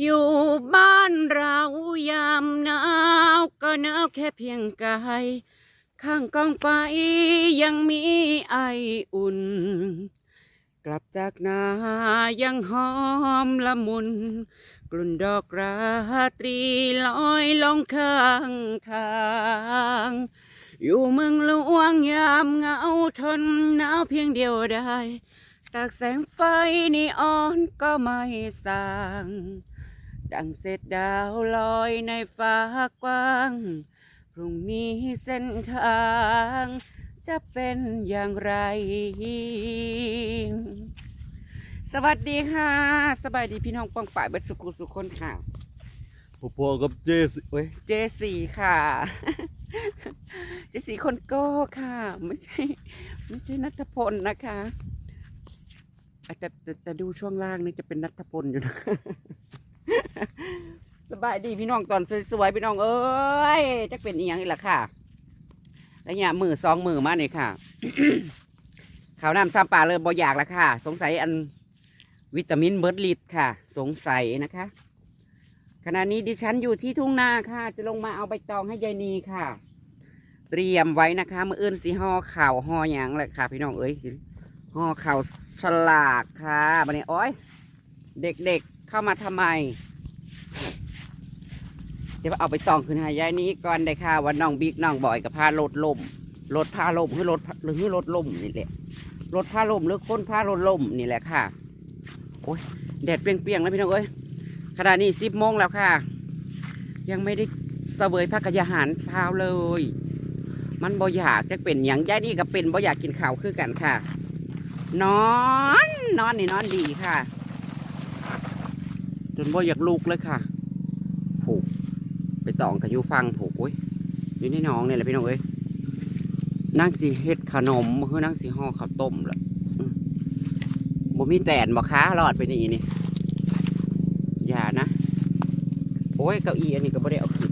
อยู่บ้านเรายามหนาวก็หนาวแค่เพียงกาย ข้างกองไฟยังมีไออุ่น กลับจากนายังหอมละมุน กลุ่นดอกราตรีลอยลงข้างทางอยู่เมืองหลวงยามเหงาทนหนาวเพียงเดียวได้ตากแสงไฟนีออนก็ไม่สาง ดังเศษดาวลอยในฟ้ากว้าง พรุ่งนี้เส้นทาง จะเป็นอย่างไร สวัสดีค่ะ สบายดีพี่น้องปองป่ายเบัดสุขุสุขคนค่ะพอๆกับเจสเว้ยเจสี่ค่ะ เจสี่คนโก้ค่ะ ไม่ใช่ ไม่ใช่นัทพลนะคะแต่แต่แต่ดูช่วงล่างนี่จะเป็นนัทพลอยู่นะ สบายดีพี่น้องตอนสวยๆพี่น้องเอ้ยจะเป็นอีหยังอีกล่ะค่ะแล้วเนี่ยมือสองมือมาเนี่ยค่ะข้าวน้ำซามปลาเลยบ่อยากแล้วค่ะ สงสัยอันวิตามินเบิร์ดลิดค่ะ สงสัยนะคะ ขณะนี้ดิฉันอยู่ที่ทุ่งนาค่ะ จะลงมาเอาใบตองให้ยายนีค่ะ เตรียมไว้นะคะมืออื่นสีห่อข่าวห่อหยังเลยค่ะ พี่น้องเอ้ยห่อข่าวฉลากค่ะบันนี้โอ้ยเด็กๆ เข้ามาทำไม เดี๋ยวเอาไปตองคืนห้ยายนี้ก่อนได้ค่ะว่าน้องบิ๊กน้องบอยกับพารถล่มรถพาล่มหรือรถหรือรถล่มนี่แหละรถพาล่มหรือคนพารถล่มนี่แหละค่ะโอ้ยแดดเปรี้ยงๆแล้วพี่น้องเอ้ยขณะนี้สิบโมงแล้วค่ะ ยังไม่ได้เสวยพักยาหารเช้าเลย มันบ่อยากจะเป็นอย่างย่ายนี่ก็เป็นบ่อยากกินข้าวคือกันค่ะ นอน นอนนี่นอนดีค่ะ จนบ่อยากลุกเลยค่ะ ผูก ไปตองกันอยู่ฟังผูกอุ้ยอยู่ในน้องเนี่ยแหละพี่น้องเอ้ยนั่งสีเฮ็ดขนมคือนั่งสีห่อข้าวต้มละบ่มีแตนบ่ค้ารอดไปนี่นี่ อย่านะ โอ้ยเก้าอี้อันนี้ก็ไม่ได้เอาขึ้น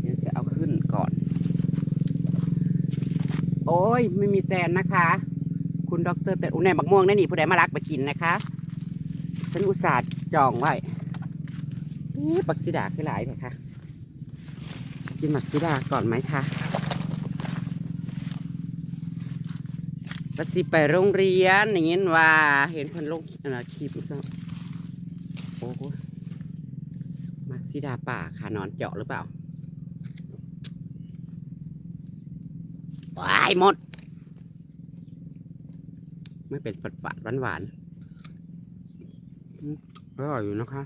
เดี๋ยวจะเอาขึ้นก่อน โอ้ย ไม่มีแตนนะคะ คุณด็อกเตอร์แต่อุยแหนบักม่วงนั่นนี่ผู้ใดมารักไปกินนะคะฉันอุตส่าห์จองไว้ปักซิดาคือหลายเลยค่ะ กินหมักซิดาก่อนไหมคะก็สิไปโรงเรียนอย่างงี้ว่าเห็นเพิ่นลงอันนะคลิปก็โอ้โหมักซิดาป่าค่ะนอนเจาะหรือเปล่าว้ายหมด ไม่เป็นฝาดฝาดหวานหวานอร่อยอยู่นะคะ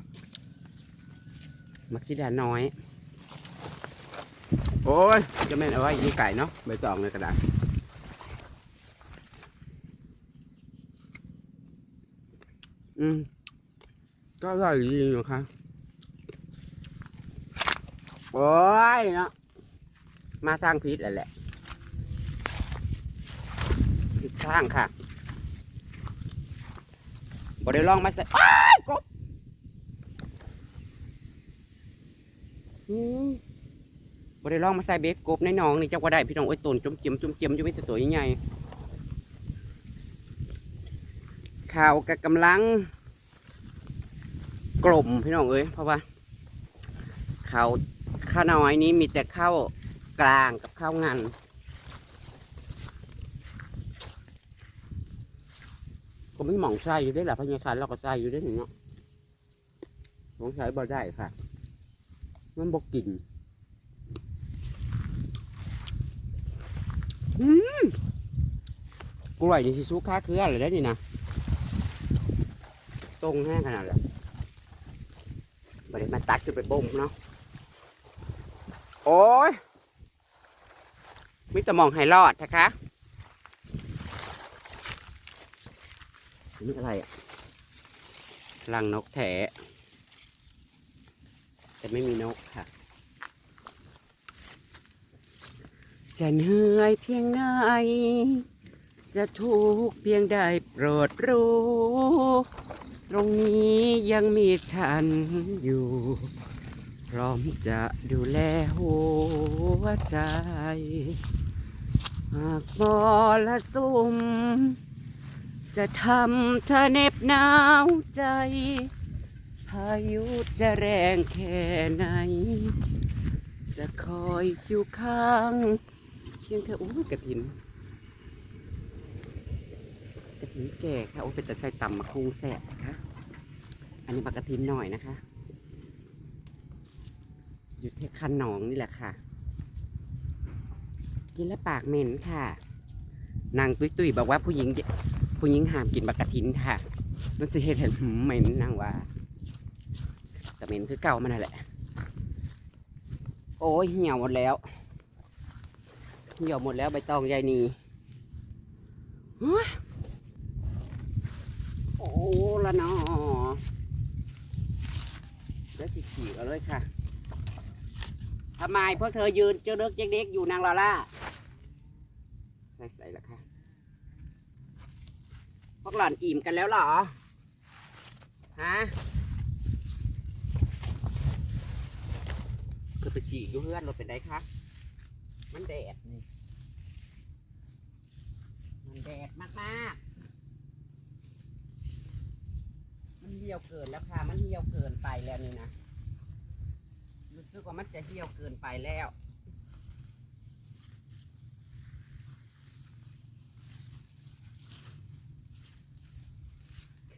มักซิดาน้อย โอ้ย จะไม่นเอาไว้ยิงไก่เนาะใบตองเลยกระดาษอืม ก็อร่อยดีอยู่ค่ะโอ้ยเนาะมาสร้างพิษแหละแหละผิดข้างค่ะ บอได้ลองมาใส่อ้ายกบบอได้ลองมาใส่เบสกบในหนองนี่เจ้าก็ได้พี่น้องโอ้ยตุนจุ่มจิ้มจุ่มจิ้มอยู่ไม่แต่ตัวใหญ่ๆข่าวกับกำลังกลมพี่น้องเอ้ยเพราะว่าเขาข้าวน้อยนี้มีแต่ข้าวกลางกับข้าวงัน ก็ไม่หมองใส่อยู่ได้แหละพญาคันเราก็ใส่อยู่ได้หนึ่งเนาะสงสัยบ่ได้ค่ะ มันบกกินอืมกล้วยนี่สิสุค้าเครืออะไรได้นี่นะตรงแห้งขนาดเลยบริมาตัดขึ้นไปบ่มเนาะ โอ้ยมิตรมองให้รอดนะคะ นี่อะไรอะรังนกแถแต่ไม่มีนกค่ะ จะเหนื่อยเพียงไหนจะทุกข์เพียงใดโปรดรู้ ตรงนี้ยังมีฉันอยู่ พร้อมจะดูแลหัวใจ หากมอละซุม จะทำเธอเน็บหนาวใจ พายุจะแรงแค่ไหน จะคอยอยู่ข้างเคียงเธออู้กระถินกระถินแก่ค่ะโอ้เป็นแต่ใส่ต่ำมาคุงแสบนะคะอันนี้ปากระถินหน่อยนะคะ อยู่ที่คันหนองนี่แหละค่ะ กินแล้วปากเหม็นค่ะ นางตุ้ยตุ้ยๆบอกว่าผู้หญิง ผู้หญิงห้ามกินปลากะถินค่ะมันสิเห็ดเห็นเหม็นนางว่าแต่เหม็นคือเก่ามันนั่นแหละ โอ้ยเหี่ยวหมดแล้ว เหี่ยวหมดแล้วใบตองยายนีเฮ้ยโอ้ละเนอแล้วสิฉีกเอาเลยค่ะทำไมพวกเธอยืนเจ้าเด็กเด็กๆอยู่นางลอล่า ใส่ใส่ละค่ะ วกหล่อนอิ่มกันแล้วหรอ ฮะคือไปฉีกยู่เพื่อนรถเป็นไดคะมันแดดนี่ มันแดดมากๆมันเหี่ยวเกินแล้วค่ะ มันเหี่ยวเกินไปแล้วนี่นะ รู้สึกว่ามันจะเหี่ยวเกินไปแล้ว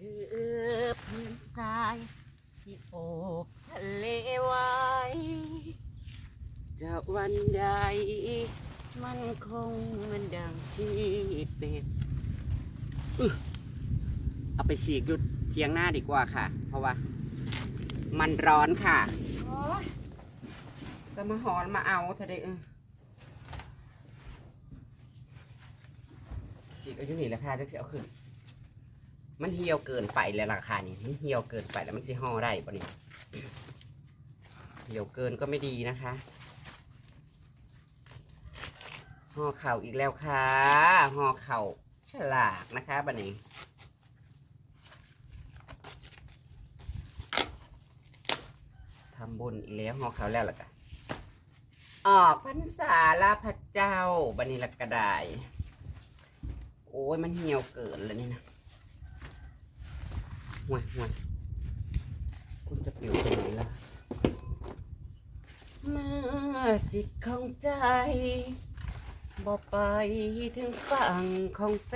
คือพื้นทรายที่โอบทะเลไว้ จะวันใด มันคงเหมันดังที่เป็นอึ๊ะเอาไปฉีกหยุดเทียงหน้าดีกว่าค่ะ เพราะว่า มันร้อนค่ะโอ๊ยสมหอนมาเอาเถอะเด้อฉีกเอาอยู่นี่แหละค่ะจะเอาขึ้น มันเหี่ยวเกินไปแล้วราคานี่มันเหี่ยวเกินไปแล้วมันสิห่อได้ปะเนี่ย เหี่ยวเกินก็ไม่ดีนะคะ ห่อเข่าอีกแล้วค่ะห่อเข่าฉลากนะคะบันนี้ทำบุญอีกแล้วห่อเข่าแล้วล่ะจ้ะออกพรรษาลาพระเจ้าบันนี้ละกระไดายโอ้ยมันเหี่ยวเกินแล้วนี่นะห่วยห่วยคุณจะปลิวไปไหนล่ะเมื่อสิทธิ์ของใจ บ่ไปถึงฝั่งของแฟ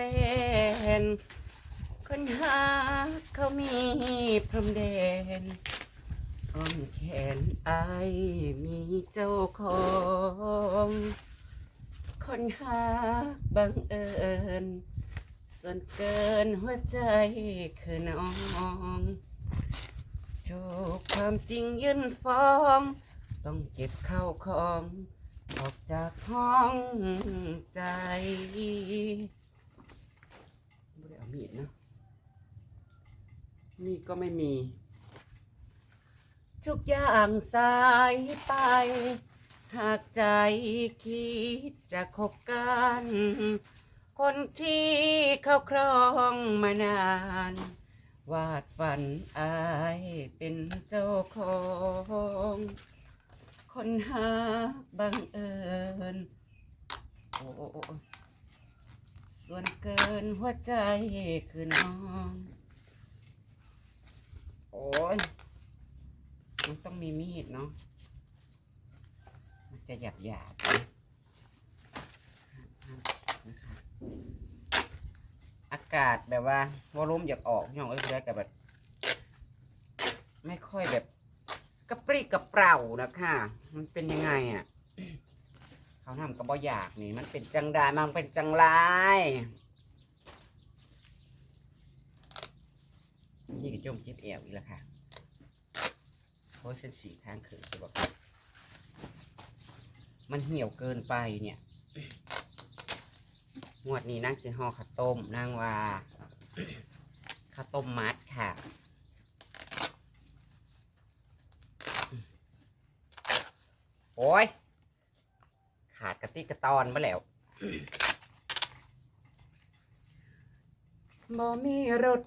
น คนหาเขามีพรมแดนอ้อมแขนไอายมีเจ้าของ คนหาบังเอิญ ส่วนเกินหัวใจคือน้องโชคความจริงยื่นฟ้อง ต้องเก็บเข้าของ ออกจากห้องใจไม่ได้เอามีดนะมีดก็ไม่มี ทุกอย่างสายไป หากใจคิดจะคบกัน คนที่เขาครองมานาน วาดฝันอายเป็นเจ้าของ คนหาบังเอิญโอ้โอโอส่วนเกินหัวใจคือน้องโอ้ยมันต้องมีมีดเนาะมันจะหยาบหยาบๆนะอากาศแบบว่าวอลุ่มอยากออกย่องเอ้ยเพื่อนกับแบบ ไม่ค่อยแบบ กระปรี้กระเปร่านะคะมันเป็นยังไงอะ เขาทำกระบอยากนี่ มันเป็นจังไดมันเป็นจังไรนี่ก็จมเจ็บแอวอีกแล้วค่ะเพราะเส้นสีข้างคือจะบอกมันเหี่ยวเกินไปเนี่ยงวดนี้นั่งสิห่อข้าวต้มนั่งว่าข้าวต้มมัดค่ะ โอ้ย ขาดกระติกกระตอนมาแล้วบ่มีรถ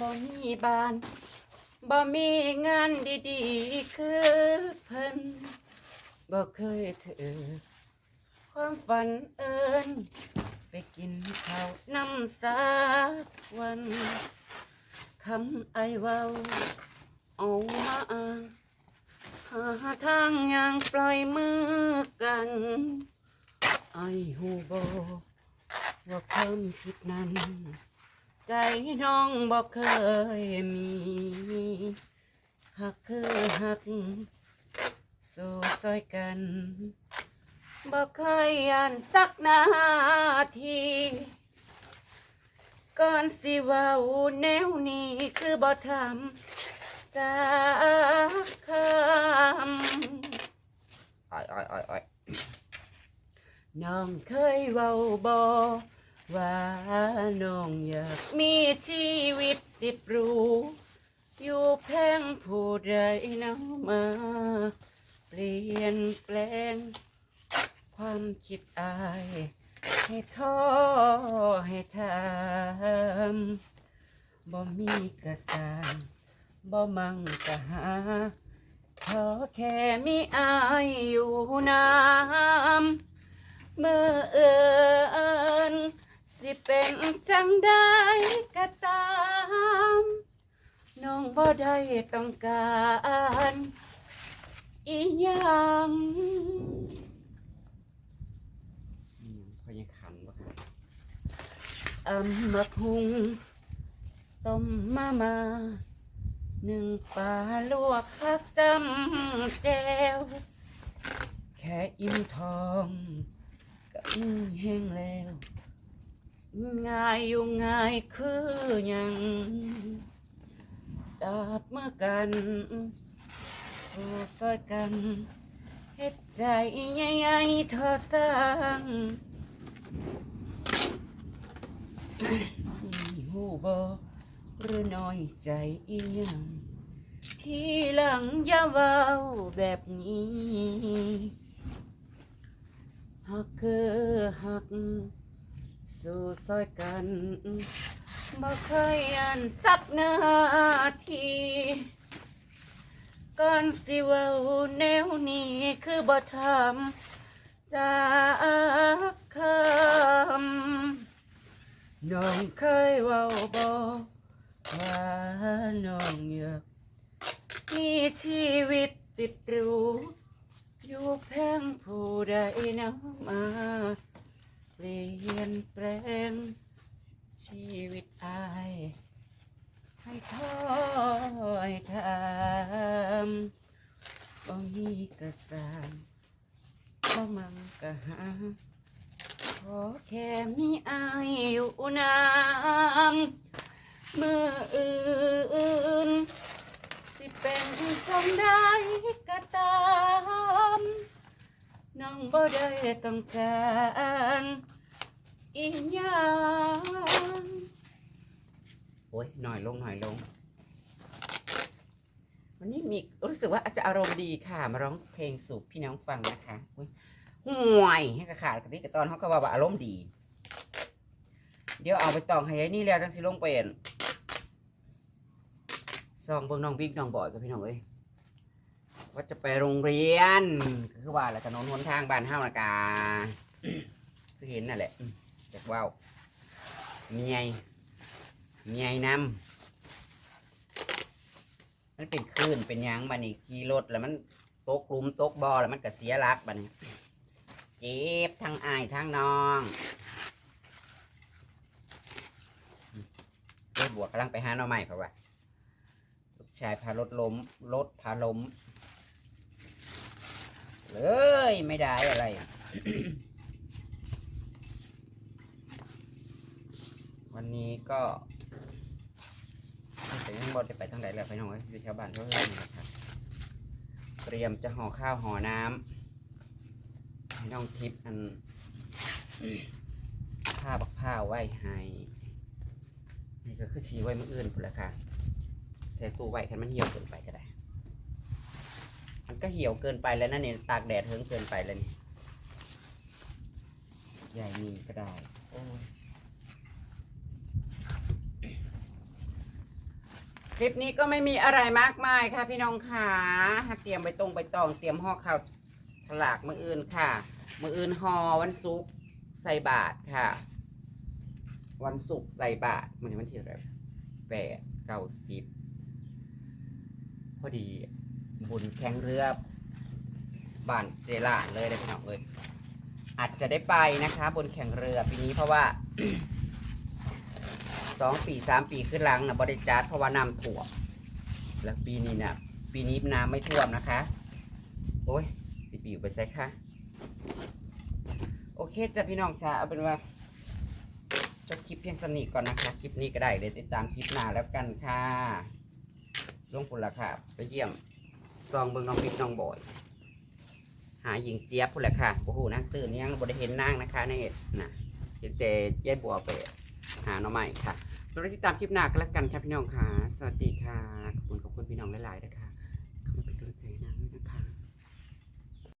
บ่มีบ้านบ่มีงานดีๆ คือเพิ่นบ่เคยถือ ความฝันเอิญไปกินข้าวน้ำสักวันคำไอเว้าเอามาอ้าง หาทางอย่างปล่อยมือกันไอหูบอว่าความคิดนั้น ใจน้องบอกเคยมีหักคือหัก สู่ซอยกันบอกเคยอ่านสักนาทีก่อนสิว่าแนวนี้คือบ่ทำ จากคำอ้อยอ้อยอ้อยอ้อยน้องเคยเว้าบอว่าน้องอยากมีชีวิตติดหรูอยู่แพงผู้ใดน้ำมาเปลี่ยนแปลง ความคิดอาย ให้ท้อให้ทำบ่มีกระสาน บ่มั่งกะหาขอแค่มีอายอยู่น้ำเมื่อเอินสิเป็นจังได้ก็ตาม น้องบ่ได้ต้องการอีหยังพยังขันบ่ค่ะอำมะพุงต้มมามา หนึ่งปลาลวกผักจำแจวแค่อิ่มทองก็มีแห้งแล้ว ง่ายอยู่ง่ายคือยังจับมือกันสู้ซอยกันเฮ็ดใจใหญ่ๆเธอสร้างหูบอ หรือน้อยใจอีหยังที่หลังอย่าเว้าแบบนี้หักคือหัก สู่ซอยกันบ่เคยอ่านสักนาทีก่อนสิเว้าแนวนี้คือบ่ทำจากคำน้องเคยเว้าบ่ว่าน้องอยากมีชีวิ ติดรูอยู่แพงผู้ใดนำมาเปลี่ยนแปลงชีวิตอายให้ท้อยทำบ่มีกระสานบ่มังกะหาขอแค่มีอายอยู่น้ำเมื่ออื่น เป็นจังได้ก็ตามน้องบ่ได้ต้องการอีหยังโอ้ยหน่อยลงหน่อยลง วันนี้มีรู้สึกว่าอาจจะอารมณ์ดีค่ะ มาร้องเพลงสู่พี่น้องฟังนะคะอุ๊ยห่วยให้กระขาดกระติกกระตอนเขาก็ว่าว่าอารมณ์ดี เดี๋ยวเอาไปตองให้ไอ้นี่แล้วจังสิลงเป็น ซองเบิ่งน้องบิ๊กน้องบอยกับพี่น้องเอ้ยว่าจะไปโรงเรียนคือว่าแหละถนนหนทางบ้านเฮานะกาคือเห็นนั่นแหละจากว่าวเมียเมียยนำมันเป็นคลื่นเป็นยังบันนี่ขี่รถแล้วมันตกลุมตกบ่อแล้วมันก็เสียหลักบัดนเจ็บทั้งอายทั้งน้องเจ๊บวกกำลังไปหาหน่อไม้เพราะว่า ชายพารถล้มรถพาล้ม เลยไม่ได้อะไร วันนี้ก็แต่ยังบอจะไปทางไหนแล้วไปหน่อยอยู่แถวบ้านเท่านั้นนะครับเตรียมจะห่อข้าวห่อน้ำให้น้องทิพย์อันผ้าบักผ้าไว้ให้นี่ก็คือชีไว้มื่ออื่นพุ่นละค่ะ ใส่ตู้ไว้คันมันเหี่ยวเกินไปก็ได้ มันก็เหี่ยวเกินไปแล้วนั่นเนี่ยตากแดดเฮิงเกินไปแล้วนี่ใหญ่นี่ก็ได้คลิปนี้ก็ไม่มีอะไรมากมายค่ะพี่น้องค่ะเตรียมไปตรงไปตองเตรียมห่อข้าวฉลากมืออื่นค่ะ มืออื่นห่อวันศุกร์ใส่บาทค่ะ วันศุกร์ใส่บาตรมันวันที่อะไรแปดเก้าสิบ อดีบุญแข่งเรือบ้านเจลาเลยนะพี่น้องเอ้ยอาจจะได้ไปนะคะ บนแข่งเรือปีนี้เพราะว่าสองปีสามปีขึ้นหลังนะบริจาคเพราะว่าน้ำท่วมแล้วปีนี้นะปีนี้น้ำไม่ท่วมนะคะ โอ้ยสิปีอยู่ไปใส่ค่ะโอเคจ้ะพี่น้องจ้ะเอาเป็นว่าจบคลิปเพียงสนิทก่อนนะคะ คลิปนี้ก็ได้เดี๋ยวติดตามคลิปหน้าแล้วกันค่ะ ลงปุ่นละค่ะ ไปเยี่ยมซองเบิงน้องพิกน้องบอย หาหญิงเจี๊ยบพุ่นละค่ะโอ้โหนั่งตื่นยังบริเห็นนั่งนะคะในเห็ดนะเห็นแต่เจ๊บัวไปหาหน้องใหม่ค่ะเราติดตามคลิปหน้ากันแล้วกันค่ะพี่น้องค่ะ สวัสดีค่ะ ขอบคุณขอบคุณพี่น้องหลายๆนะคะ